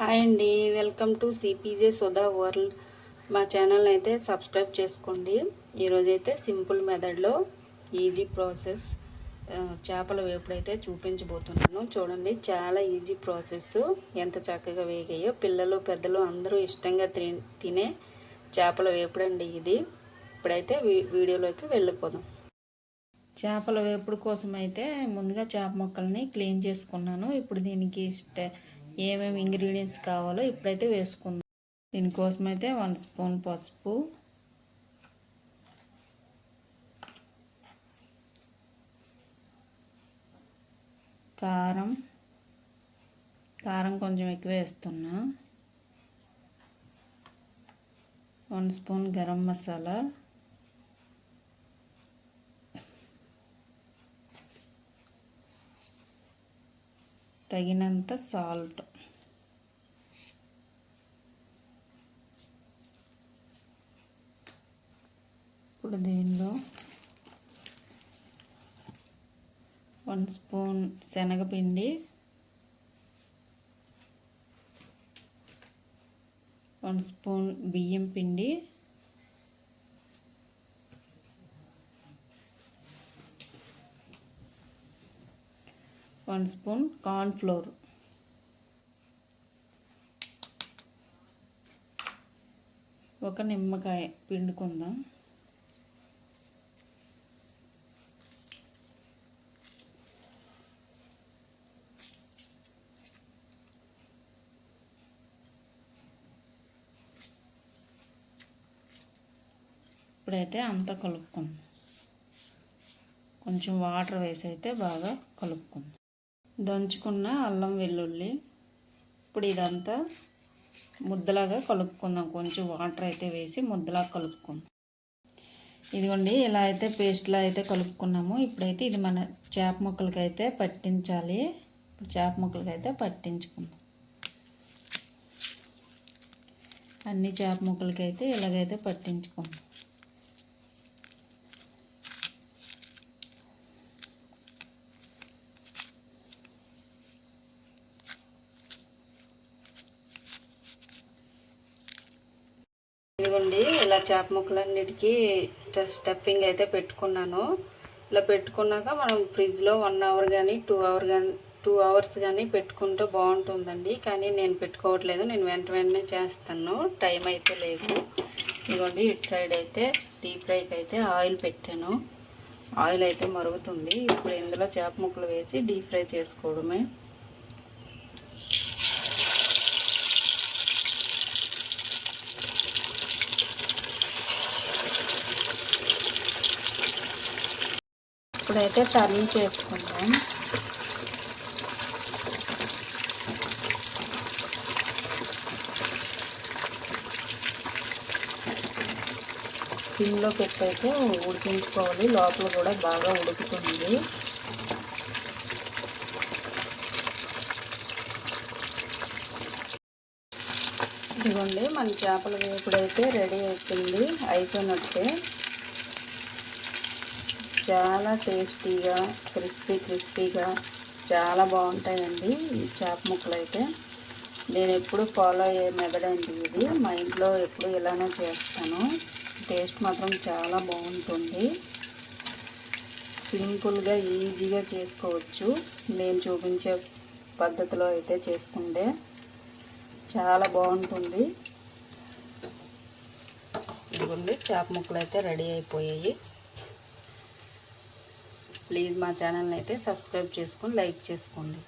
Hi అండి. Welcome to CPJ Sudha world మా channel అయితే సబ్స్క్రైబ్ చేసుకోండి. ఈరోజైతే సింపుల్ మెథడ్లో ఈజీ ప్రాసెస్ చేపల వేపుడైతే చూపించబోతున్నాను. చూడండి చాలా ఈజీ ప్రాసెస్ ఎంత చక్కగా వేగాయో పిల్లలు పెద్దలు అందరూ ఇష్టంగా తినే తినే చేపల వేపుడండి ఇది. ఇప్పుడైతే వీ- వీడియోలోకి వెళ్ళిపోదాం. చేపల వేపుడు కోసం అయితే ముందుగా చేప మొక్కల్ని క్లీన్ చేసుకున్నాను. ఇప్పుడు దీనికి ఇష్ట ఏమేమి ఇంగ్రీడియంట్స్ కావాలో ఇప్పుడైతే వేసుకుందాం. దీనికోసం అయితే వన్ స్పూన్ పసుపు. కారం. కారం కొంచెం ఎక్కువ వేస్తున్నా. వన్ స్పూన్ గరం మసాలా తగినంత సాల్ట్. ఇప్పుడు దీనిలో వన్ స్పూన్ శనగపిండి వన్ స్పూన్ బియ్యం పిండి వన్ స్పూన్ కార్న్ ఫ్లోర్. ఒక నిమ్మకాయ పిండుకుందాం. ఇప్పుడైతే అంతా కలుపుకుందాం. కొంచెం వాటర్ వేసి అయితే బాగా కలుపుకుందాం. దంచుకున్న అల్లం వెల్లుల్లి ఇప్పుడు ఇదంతా ముద్దలాగా కలుపుకుందాం. కొంచెం వాటర్ అయితే వేసి ముద్దలాగా కలుపుకుందాం. ఇదిగోండి ఇలా అయితే పేస్ట్లా అయితే కలుపుకున్నాము. ఇప్పుడైతే ఇది మన చేప ముక్కలకి అయితే పట్టించాలి. ఇప్పుడు చేప ముక్కలకి అయితే పట్టించుకుందాం. అన్ని చేప ముక్కలకి అయితే ఇలాగైతే పట్టించుకుందాం. ఇదిగోండి ఇలా చేప ముక్కలన్నిటికీ జస్ట్ స్టఫింగ్ అయితే పెట్టుకున్నాను. ఇలా పెట్టుకున్నాక మనం ఫ్రిడ్జ్లో వన్ అవర్ కానీ టూ అవర్ కానీ టూ అవర్స్ కానీ పెట్టుకుంటే బాగుంటుందండి. కానీ నేను పెట్టుకోవట్లేదు నేను వెంట వెంటనే చేస్తాను. టైం అయితే లేదు. ఇదిగోండి ఇటు సైడ్ అయితే డీప్ ఫ్రైకి అయితే ఆయిల్ పెట్టాను. ఆయిల్ అయితే మరుగుతుంది. ఇప్పుడు ఇందులో చేప ముక్కలు వేసి డీప్ ఫ్రై చేసుకోవడమే. ఇప్పుడైతే టర్న్ చేసుకుందాం. సిమ్లో పెట్టయితే ఉడికించుకోవాలి. లోపల కూడా బాగా ఉడుకుతుంది. ఇదిగోండి మన చేపల వేపుడైతే రెడీ అవుతుంది అయిపోయినట్టే. చాలా టేస్టీగా క్రిస్పీ క్రిస్పీగా చాలా బాగుంటాయండి ఈ చేప ముక్కలు అయితే. నేను ఎప్పుడు ఫాలో అయ్యే మెదడండి ఇది. మా ఇంట్లో ఎప్పుడు ఇలానే చేస్తాను. టేస్ట్ మాత్రం చాలా బాగుంటుంది. సింపుల్గా ఈజీగా చేసుకోవచ్చు. నేను చూపించే పద్ధతిలో అయితే చేసుకుంటే చాలా బాగుంటుంది. ఇదిగోండి చేప ముక్కలు అయితే రెడీ అయిపోయాయి. ప్లీజ్ మా ఛానల్ని అయితే సబ్స్క్రైబ్ చేసుకొని లైక్ చేసుకోండి.